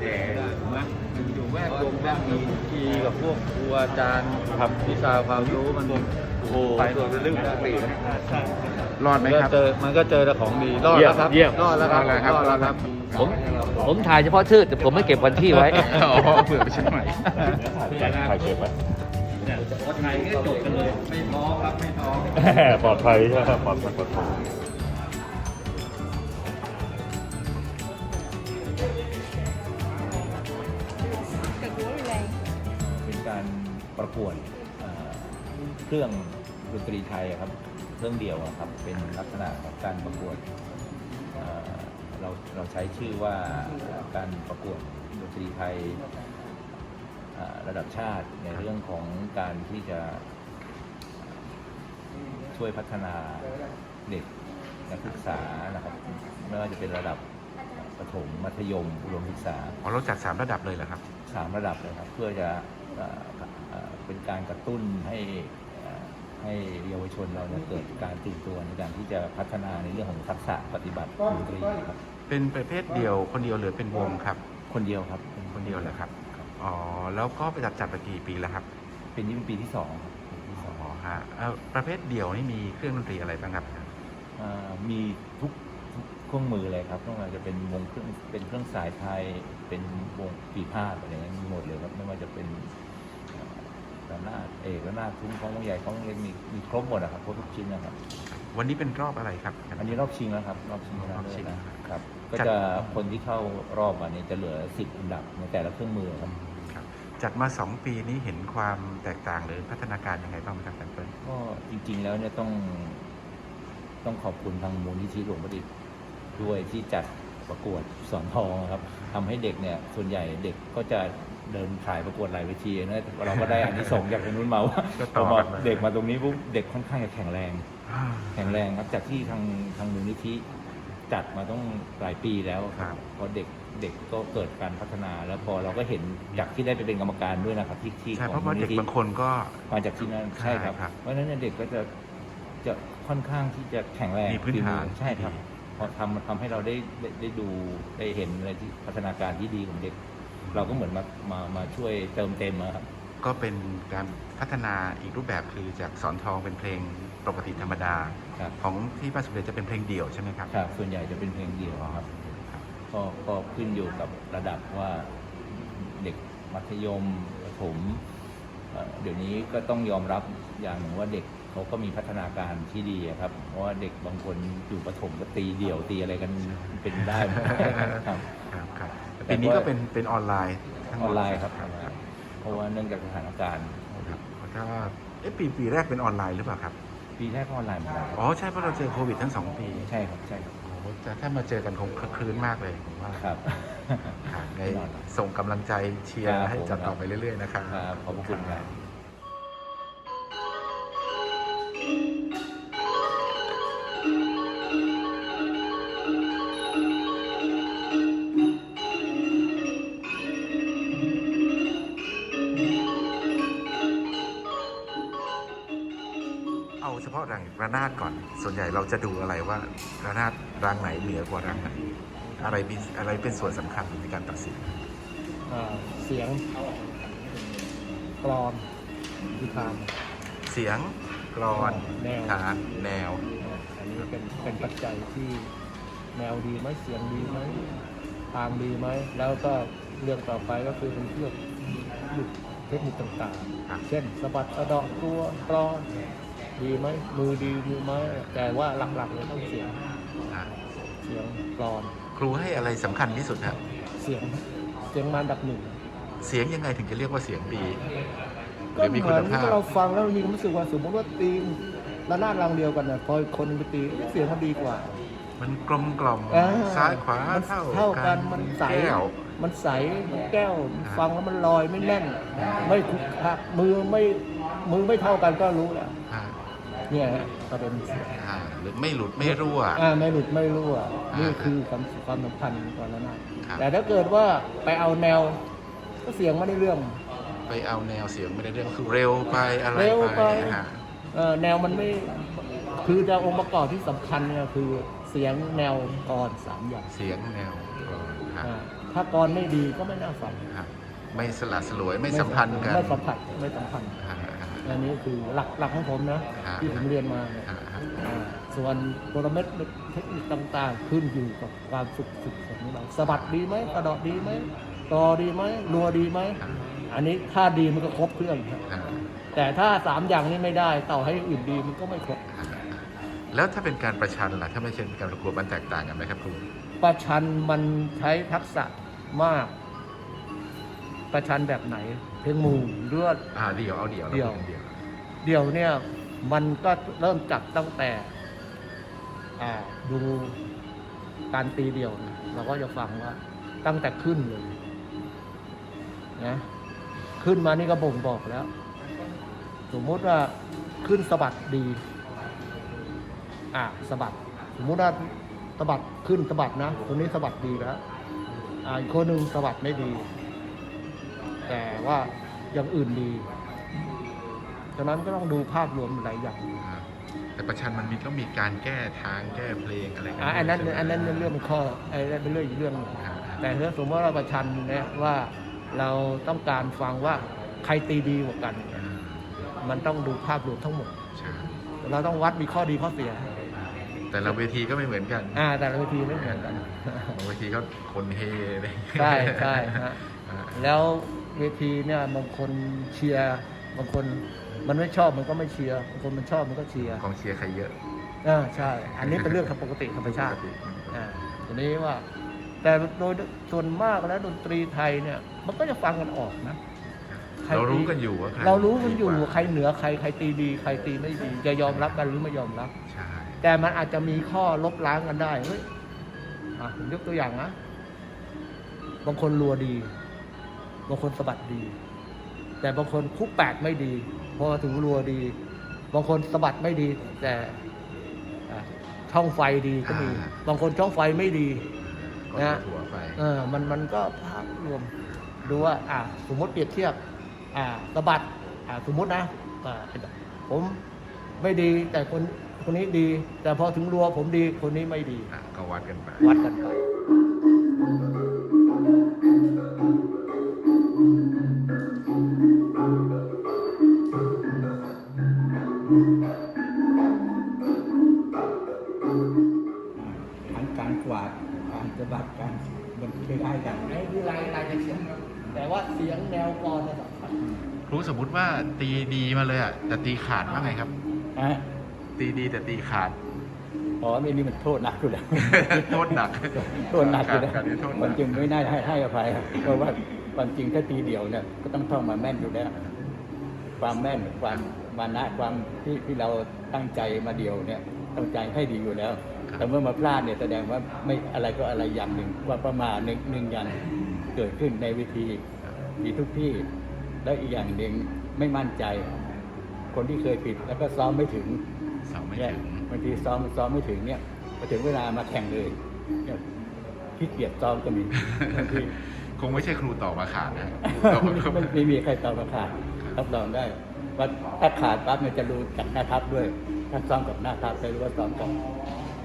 แต่ถูกไหมมันอยู่แวดวงด้านมีทีกับพวกครูอาจารย์ครับวิชาความรู้มันโอ้โหไปตัวเป็นเรื่องปกตินะรอดไหมก็ครับเจอมันก็เจอแต่ของดีรอดแล้วครับเยี่ยมรอดแล้วครับรอดแล้วครับรอดแล้วครับผมผมถ่ายเฉพาะชื่อแต่ผมไม่เก็บวันที่ไว้อ๋อเผื่อไปเชียงใหม่ถ่ายถ่ายเก็บไว้วันไหนก็จบกันเลย ไม่ท้อครับ ไม่ท้อปลอดภัยใช่ไหมครับปลอดภัยปลอดภัย ประกวดเอ่อเครื่องดนตรีไทยครับเครื่องเดียวอะครับเป็นลักษณะของการประกวดเอ่อเราเราใช้ชื่อว่าการประกวดดนตรีไทยเอ่อระดับชาติในเรื่องของการที่จะช่วยพัฒนาเด็กนักศึกษานะครับไม่ว่าจะเป็นระดับประถมมัธยมอุดมศึกษาอ๋อเราจัดสามระดับเลยเหรอครับสามระดับเลยครับ เพื่อจะ เอ่อเอ่อเป็นการกระตุ้นให้เอ่อให้เยาวชนเราเนี่ยเกิดการตื่นตัวในการที่จะพัฒนาในเรื่องของทักษะปฏิบัติดนตรีครับเป็นประเภทเดียวคนเดียวหรือเป็นวงครับ คนเดียวครับป็คนเดียวเหรอครับอ๋อแล้วก็ไปจัดจัดมากี่ปีแล้วครับ เป็นนี่เป็นปีที่สองครับปีที่สองอ๋อฮะเอ่อประเภทเดียวนี่มีเครื่องดนตรีอะไรบ้างครับเอ่อมีทุกทุกเครื่องมือเลยครับไม่ว่าจะเป็นวงเครื่องเป็นเครื่องสายไทยเป็นวงปีพาดอะไรเงี้ยมีหมดเลยครับไม่ว่าจะเป็นเอ่อ ระนาดเอกระนาดทุ่งของวงใหญ่ของวงเล็กมีมีครบหมดนะครับครบทุกชิ้นนะครับ วันนี้เป็นรอบอะไรครับอันนี้รอบชิงแล้วครับรอบชิงชนะรอบชิเลิงศนะครับก็จัดจะคนที่เข้ารอบอันนี้จะเหลือสิบอันดับในแต่ละเครื่องมือครับ ครับจัดมาสองปีนี้เห็นความแตกต่างหรือพัฒนาการยังไงบ้างไหมครับอาจารย์เปิ้ล ก็จริงๆแล้วเนี่ยต้องต้องขอบคุณทางมูลนิธิหลวงประดิษฐ์ด้วยที่จัด ประกวดสอนทองครับทำให้เด็กเนี่ยส่วนใหญ่เด็กก็จะเดินขายประกวดหลายเวทีนะเราก็ได้อันนี้ส่งส์จากตรงนู้นมาว่าก็พต่ออมากันมาเด็กมาตรงนี้ปุ๊บเด็กค่อนข้างจะแข็งแรงอ่าแข็งแรงครับจากที่ทางทางมูลนิธิจัดมาต้องหลายปีแล้วครับพอเด็กเด็กก็เกิดการพัฒนา แล้วพอเราก็เห็นจากที่ได้ไปเป็นกรรมการด้วยนะครับที่ที่ใช่ขเพองราะว่ามูลเด็นิกธิบางคนก็มาจากที่นั่นใช่ครับใช่ครับเพราะฉะนั้นเนยเด็กก็จะจะค่อนข้างที่จะแข็งแรงมีพื้นฐานฝีมือใช่ครับที่ดีพ อทำทำให้เราได้ได้ได้ดูได้เห็นอะไรที่พัฒนาการที่ดีของเด็ก เราก็เหมือนมามามาช่วยเติมเต็มอะครับ ก็เป็นการพัฒนาอีกรูปแบบคือจากสอนทองเป็นเพลงปกติธรรมดา ครับ ของที่บ้านสมเด็จจะเป็นเพลงเดี่ยวใช่ไหมครับ ครับส่วนใหญ่จะเป็นเพลงเดี่ยวครับ ก็ก็ขึ้นอยู่กับระดับว่าเด็กมัธยมประถมเอ่อเดี๋ยวนี้ก็ต้องยอมรับอย่างหนึ่งว่าเด็ก เขาก็มีพัฒนาการที่ดีอะครับ เพราะว่าเด็กบางคนอยู่ประถมก็ตีเดี่ยวตีอะไรกันเป็นได้หมดครับครับครับแต่ปีนี้ว่าก็เป็นเป็นออนไลน์ทั้งหอมดอนไลน์ครับออนไลน์เพราะว่าเนื่องจากสถานการณ์ครับก็เอ๊ะปีปีแรกเป็นออนไลน์หรือเปล่าครับปีแรกก็ออนไลน์เหมือนกันอ๋อใช่เพราะเราเจอโควิดทั้งสองปีใช่ครับใช่ครับโอ้โหแต่ถ้ามาเจอกันคงคลึกคลื้นมากเลยผมว่าครับครับในส่งกำลังใจเชียร์ครับให้จัดผมต่อไปเรื่อยๆนะครับครับขอบพระคุณครับ รังระนาดก่อน ส่วนใหญ่เราจะดูอะไรว่าระนาดรังไหนเหนือกว่ารังไหน อะไรมีอะไรเป็นส่วนสำคัญในการตัดสินอ่าเสียงกรอนวิธามเสียงกรอนแนวฐานแนว อันนี้เป็นเป็นปัจจัยที่แนวดีไหมเสียงดีไหมทางดีไหมแล้วก็เรื่องต่อไปก็คือเป็นเรื่องลูกเทคนิคต่างครับๆเช่นสะบัดสะเดอกตัวกรอน ดีไหมมือดีมือไหมแต่ว่าหลักๆเลยต้องเสียงอะเสียงกรอนครูให้อะไรสำคัญที่สุดครับเสียงเสียงมาอันดับหนึ่งเสียงยังไงถึงจะเรียกว่าเสียงดี หก็รือเหมีมืคุอณนภาพ เราฟังแล้วมีความรู้สึกว่าสมมติว่าตีมระนาดรังเดียวกันนะพออีกคนหนึงไปตีเสียงมันดีกว่า มันกลมกล่อมอ่ซ้ายขวามันเท่าเท่ากันมันใสแก้ว มันใสมันแก้วอ่าฟังแล้วมันลอยไม่แน่น ไม่คุกคักมือไม่มือไม่เท่ากันก็รู้แล้วอ่า เนี่ยฮะประเด็นเสียงอ่าหรือไม่หลุดไม่รั่ว อ่าไม่หลุดไม่รั่วอ่านี่นี่คือความความสำคัญก่อนแล้วนะครับ แต่ถ้าเกิดว่าไปเอาแนว ก็เสียงไม่ได้เรื่อง ไปเอาแนวเสียงไม่ได้เรื่องคือเร็วไปอะไรเร็วไปอ่าเอ่อแนวมันไม่ คือจะองค์ประกอบที่สำคัญเนี่ยคือเสียงแนวกรสามอย่างเสียงแนวกลอนครับอ่าถ้ากรไม่ดีก็ไม่น่าฟังครับไม่สละสลวยไม่สัมพันธ์กันไม่สัมผัสไม่สัมพันธ์ฮะฮะ อันนี้คือหลักหลักของผมนะฮะที่ผมเรียนมาเนี่ยฮะฮะอ่าส่วนกลเม็ดเทคนิคต่างๆ ขึ้นอยู่กับความฝึกฝึกของเราสะบัดดีไหมกระดอกดีไหมตอดีไหมรัวดีไหม อันนี้ถ้าดีมันก็ครบเครื่องครับฮะแต่ถ้าสามอย่างนี้ไม่ได้ต่อให้อื่นดีมันก็ไม่ครบฮะแล้วถ้าเป็นการประชันล่ะถ้าไม่ใช่การประกวดมันแตกต่างกันไหมครับครูประชันมันใช้ทักษะมาก ประชันแบบไหน เพลงหมู่เลือดอ่าเดี่ยวเอาเดี่ยวเดี่ยว ราพูเดี่ยว เดี๋ยวเนี่ยมันก็เริ่มจับตั้งแต่ อ่าดูการตีเดี่ยวนะเราก็จะฟังว่า ตั้งแต่ขึ้นเลยนะขึ้นมานี่ก็บ่งบอกแล้ว สมมุติว่าขึ้นสะบัดดี อ่าสะบัด สมมุติว่าสะบัดขึ้นสะบัดนะคนนี้สะบัดดีแล้วอ่าอีกคนหนึ่งสะบัดไม่ดี แต่ว่าอย่างอื่นดีฉะนั้นก็ต้องดูภาพรวมหลายอย่างอ่าแต่ประชันมันมีต้องมีการแก้ทางแก้เพลงอะไรกัอะอันนั้นใช่ไหมอันนั้นเป็นเรื่องข้อไอ้นั่นเป็นเรื่องอีกเรื่องหนึ่งฮะแต่ถ้าสมมติว่าเราประชันเนี่ยว่าเราต้องการฟังว่าใครตีดีกว่ากันอ่ามันต้องดูภาพรวมทั้งหมดใช่เราต้องวัดมีข้อดีข้อเสีย แต่ละเวทีก็ไม่เหมือนกัน อ่า แต่ละเวทีไม่เหมือนกันบางเวทีก็คนเฮอะไรอย่างเงี้ยใช่ใช่ฮะอ่าแล้ว เวทีเนี่ยบางคนเชียร์บางคนมันไม่ชอบมันก็ไม่เชียร์บางคนมันชอบมันก็เชียร์กองเชียร์ใครเยอะอ่าใช่ อันนี้เป็นเรื่องปกติธรรมชาติอ่าทีนี้ว่า แต่โดยส่วนมากแล้วดนตรีไทยเนี่ย มันก็จะฟังกันออกนะใครเรารู้ตีกันอยู่ว่าใคเรารู้กันอยู่ดีกว่าใครเหนือใครใครตีดี ใครตีไม่ดี จะยอมรับกันหรือไม่ยอมรับใช่แต่มันอาจจะมีข้อลบล้างกันได้เฮ้ยอะผมยกตัวอย่างนะบางคนรัวดีบางคนสะบัดดี แต่บางคนคุกแปดไม่ดีพอถึงรัวดี บางคนสะบัดไม่ดี แต่อะช่องไฟดีก็มี บางคนช่องไฟไม่ดีก็นะหัวไปเออมันมันก็ภาพรวมดูว่าอ่าสมมติเปรียบเทียบอ่าสะบัดอ่าสมมตินะอ่าผมไม่ดีแต่คนคนนี้ดี แต่พอถึงรัวผมดีคนนี้ไม่ดีอะก็วัดกันไปวัดกันไป แต่ว่าเสียงแนวกรอนเนี่ยสำคัญครูสมมุติว่าตีดีมาเลยอะแต่ตีขาดว่าไงครับ ฮะตีดีแต่ตีขาด อ๋อนี่นี่มันโทษหนักอยู่แล้ว โทษหนักโทษหนักอยู่แล้วการการโทษหนักมันจึงไม่น่าให้ให้อภัยครับเพราะว่าความจริงถ้าตีเดียวเนี่ยก็ต้องท่องมาแม่นอยู่แล้ว ความแม่นความมานะความที่ที่เราตั้งใจมาเดียวเนี่ยตั้งใจให้ดีอยู่แล้ว แต่เมื่อมาพลาดเนี่ยแสดงว่าไม่อะไรก็อะไรอย่างหนึ่งว่าประมาณหนึ่งหนึ่งอย่าง เกิดขึ้นในวิธีมีทุกที่ แล้วอีกอย่างหนึ่งไม่มั่นใจ คนที่เคยผิดแล้วก็ซ้อมไม่ถึงเสาไม่เนี่ยถึงบางทีซ้อมซ้อมไม่ถึงเนี่ยพอถึงเวลามาแข่งเลยเนี่ยขี้เกียจซ้อมก็มีบางทีคงไม่ใช่ครูต่อมาขาดนะไม่ไม่ไม่มีใครตอบมาขาดรับรองได้ว่าถ้าขาดปั๊บเนี่ยจะรู้จากหน้าทับด้วย ถ้าซ้อมกับหน้าทับจะรู้ว่าซ้อมกับ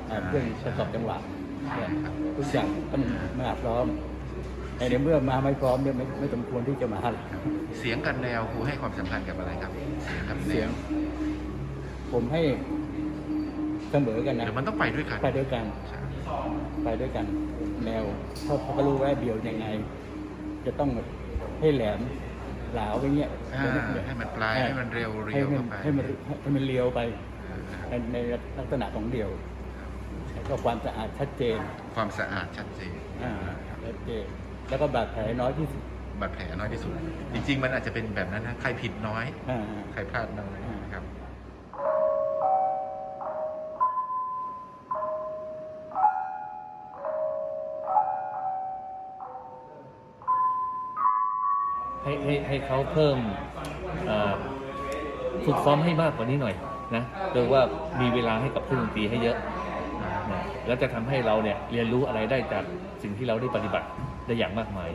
อ่าเครื่องประกอบจังหวะเนี่ยทุกอย่างต้องมาพร้อม แต่ในเมื่อมาไม่พร้อมเนี่ยไม่ไม่สมควรที่จะมาเลยเสียงกับแนวครูให้ความสำคัญกับอะไรครับ เสียงกับแนเสียง วผมให้เสมอกันนะเดี๋ยวมันต้องไปด้วยกันไปด้วยกัน ใช่ไปด้วยกัน แนวเพราะเขาก็รู้ว่าเดียวยังไง จะต้องให้แหลมหลาวไปเงี้ยอ่าให้มันปลายให้มันเร็วเรีให้ยวมันเข้าไปให้มันให้มันเลียวไปอ่าในในลักษณะของเดียวแล้วก็ความสะอาดชัดเจนความสะอาดชัดเจนอ่าชัดเจน แล้วก็บาดแผลน้อยที่สุดบาดแผลน้อยที่สุด จริง ๆ มันอาจจะเป็นแบบนั้นนะใครผิดน้อย อ่าใครพลาดน้อยนะครับ ให้ให้ให้เขาเพิ่มเอ่อฝึกซ้อมให้มากกว่านี้หน่อยนะโดยว่ามีเวลาให้กับเครื่องดนตรีให้เยอะนะ แล้วจะทำให้เราเนี่ยเรียนรู้อะไรได้จากสิ่งที่เราได้ปฏิบัติได้อย่างมากมาย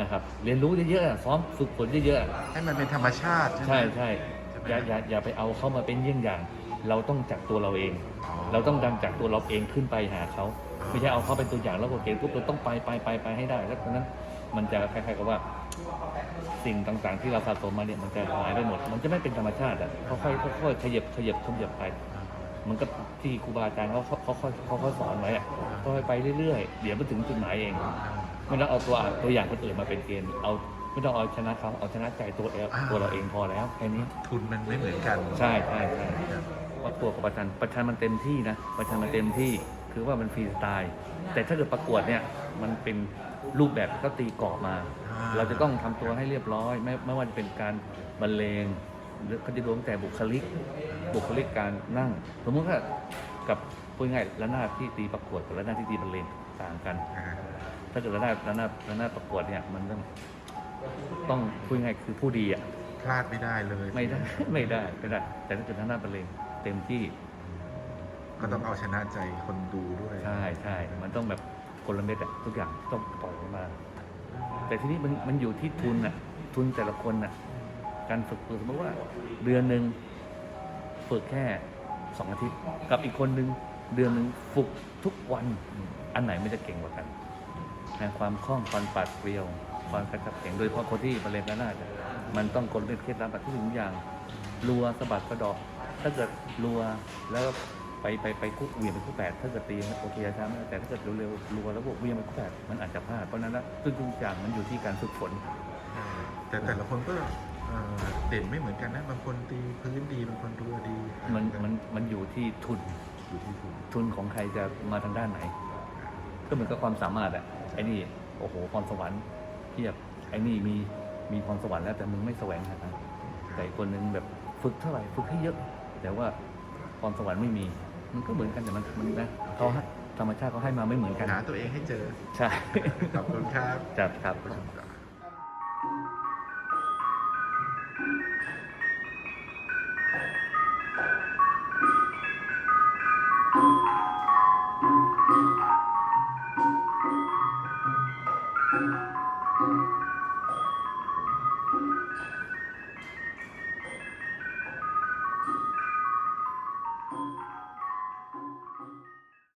นะครับเรียนรู้เยอะๆอะซ้อมฝึกฝนเยอะๆอะให้มันเป็นธรรมชาติ ใช่ไหมใช่ใช่ใช่ไหมอย่าอย่าอย่าไปเอาเขามาเป็นเยี่ยงอย่าง เราต้องจากตัวเราเองอ๋อเราต้องดันจากตัวเราเองขึ้นไปหาเขาอไม่ใช่เอาเขาเป็นตัวอย่างแล้วก็เกณฑ์ปุ๊บเราต้องไปไปไปไปให้ได้แล้วตอนนั้นมันจะคล้ายๆกับว่าสิ่งต่างๆ ที่เราสะสมมาเนี่ยมันจะหายไปหมด มันจะไม่เป็นธรรมชาติอะค่อยๆค่อยๆขยับขยับขยับไป มันก็ที่ครูบาอาจารย์เขาเขาเขาเขาเขาสอนไว้อะค่อยๆไปเรื่อยๆ เดี๋ยวมันถึงจุดหมายเอง ไม่ต้องเอาตัวตัวอย่างคนอื่นมาเป็นเกณฑ์เอาไม่ต้องเอาชนะเขาเอาชนะใจตัวเองตัวเราเองพอแล้วแค่นี้ ทุนมันไม่เหมือนกันใช่ใช่ใช่ประกวดกับประชันประชันมันเต็มที่นะประชันมันเต็มที่คือว่ามันฟรีสไตล์แต่ถ้าเกิดประกวดเนี่ยมันเป็นรูปแบบที่เขาตีกรอบมาอ่าเราจะต้องทำตัวให้เรียบร้อย ไม่ไม่ว่าจะเป็นการบรรเลงหรือ เขาจะรวมแต่บุคลิก บุคลิกการนั่ง สมมติว่ากับพูดง่ายๆระนาดที่ตีประกวดกับระนาดที่ตีบรรเลงต่างกันอ่าถ้าเกิดระนาดระนาดระนาดประกวดเนี่ยมันต้องต้องพูดง่ายๆคือผู้ดีอะพลาดไม่ได้เลย ไม่ได้ไม่ได้ไม่ได้ แต่ถ้าเกิดทางด้านบรรเลงเต็มที่ ก็ต้องเอาชนะใจคนดูด้วย ใช่ใช่มันต้องแบบคนละเม็ดอะทุกอย่างต้องปล่อยออกมา แต่ทีนี้มันมันอยู่ที่ทุนอะทุนแต่ละคนอะ การฝึกสมมติว่าเดือนหนึ่งฝึกแค่สองอาทิตย์ กับอีกคนหนึ่งเดือนหนึ่งฝึกทุกวันอันไหนไม่จะเก่งกว่ากันนะความคล่องความปัดเปรียว ความกระชับเสียงโดยเฉพาะคนที่บรรเลงระนาดอะมันต้องกลเป็นเคล็ดลับแบบทุกสิ่งทุกอย่างรัวสะบัดกระดอก ถ้าเกิดรัวแล้วไปไปไปคุกเวียงไปคุกแปดถ้าเกิดตีโอเคช้าไม่ได้แต่ถ้าเกิดเร็วๆรัวแล้วบวกเวียงไปคุกแปดมันอาจจะพลาดเพราะนั้นแล้วทุกอย่างมันอยู่ที่การฝึกฝนแต่แต่ละคนก็ เอ่อเด่นไม่เหมือนกันนะบางคนตีพื้นดีบางคนรัวดีมันมันมันอยู่ที่ทุนอยู่ที่ทุนทุนของใครจะมาทางด้านไหน ก็เหมือนกับความสามารถอะไอ้นี่โอ้โหพรสวรรค์เทียบไอ้นี่มีมีพรสวรรค์แล้วแต่มึงไม่แสวงหาแต่อีกคนนึงแบบฝึกเท่าไหร่ฝึกให้เยอะ แต่ว่าพรสวรรค์ไม่มี มันก็เหมือนกันแต่มันมันนะเขาให้ธรรมชาติเขาให้มาไม่เหมือนกันหาตัวเองให้เจอใช่ขอบคุณครับจัดครับขอบคุณครับ